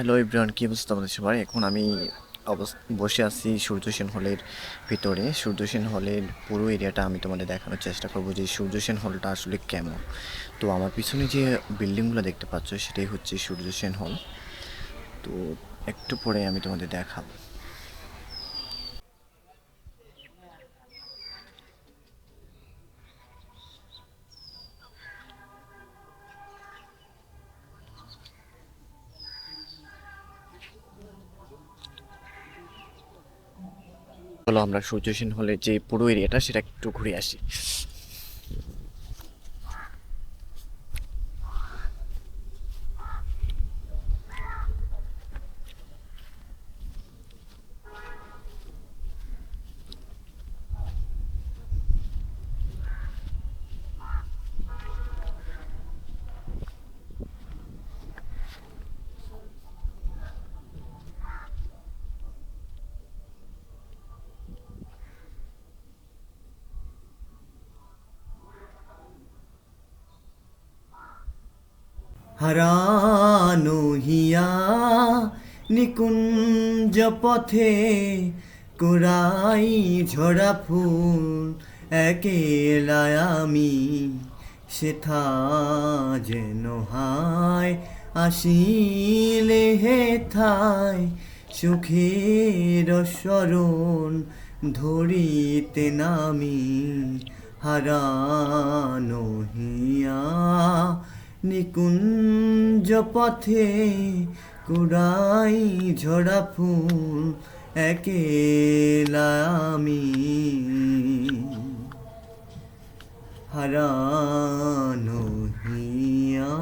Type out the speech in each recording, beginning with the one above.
Hello everyone কী অবস্থা আমাদের সবাই এখন আমি বসে আছি সূর্য সেন হলের ভিতরে। সূর্য সেন হলের পুরো এরিয়াটা আমি তোমাদের দেখানোর চেষ্টা করব যে সূর্য সেন হলটা আসলে কেমন। তো আমার পিছনে যে বিল্ডিংগুলো দেখতে পাচ্ছ, সেটাই হচ্ছে সূর্য সেন হল। তো একটু পরে আমি তোমাদের দেখাবো। চলো আমরা সূর্যসীন হলে যে পুরো এরিয়াটা সেটা একটু ঘুরে আসি। হারানো হিয়া নিকুঞ্জ পথে কুড়াই ঝরা ফুল একেলা আমি, সেথা যেন হায় আসিলে থায় সুখের স্মরণ ধরিতে নামি, হারানো হিয়া নিকুঞ্জ পথে কুড়াই ঝরা ফুল একেলামি। হারানোহী হারানো হিয়া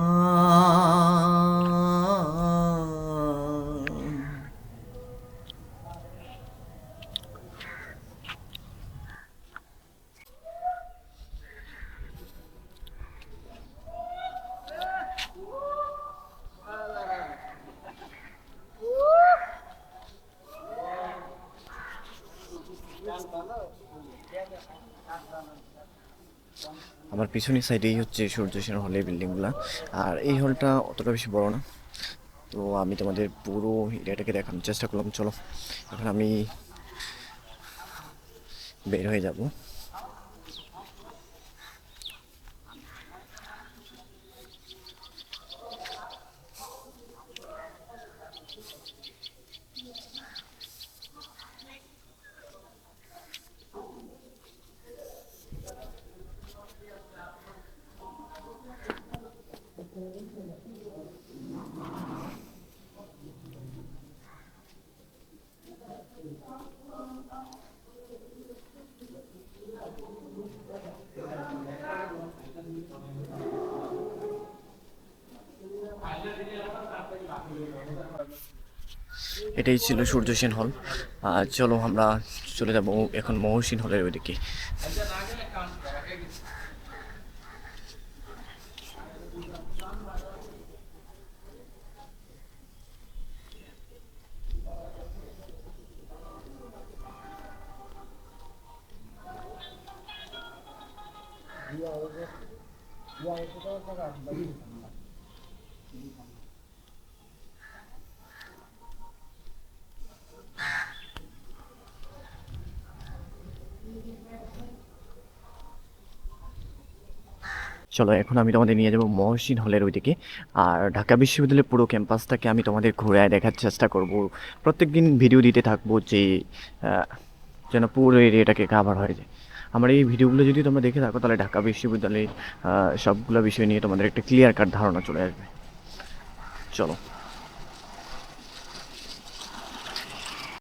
আমার পিছনের সাইডেই হচ্ছে সূর্য সেন হলের বিল্ডিংগুলো আর এই হলটা অতটা বেশি বড় না। তো আমি তোমাদের পুরো এরিয়াটাকে দেখানোর চেষ্টা করলাম। চলো, এখন আমি বের হয়ে যাব। এটাই ছিল সূর্য সেন হল। চলো আমরা চলে যাব এখন মহসিন হলের ওইদিকে। চলো, এখন আমি তোমাদের নিয়ে যাব মহসিন হলের ওইদিকে। আর ঢাকা বিশ্ববিদ্যালয়ের পুরো ক্যাম্পাসটাকে আমি তোমাদের ঘুরে দেখার চেষ্টা করব। প্রত্যেক দিন ভিডিও দিতে থাকব যে যেন পুরো এরিয়াটাকে কাভার হয়ে যায়। আমার এই ভিডিওগুলো যদি তোমরা দেখে থাকো, তাহলে ঢাকা বিশ্ববিদ্যালয়ের সবগুলো বিষয় নিয়ে তোমাদের একটা ক্লিয়ার কাট ধারণা চলে আসবে। চলো।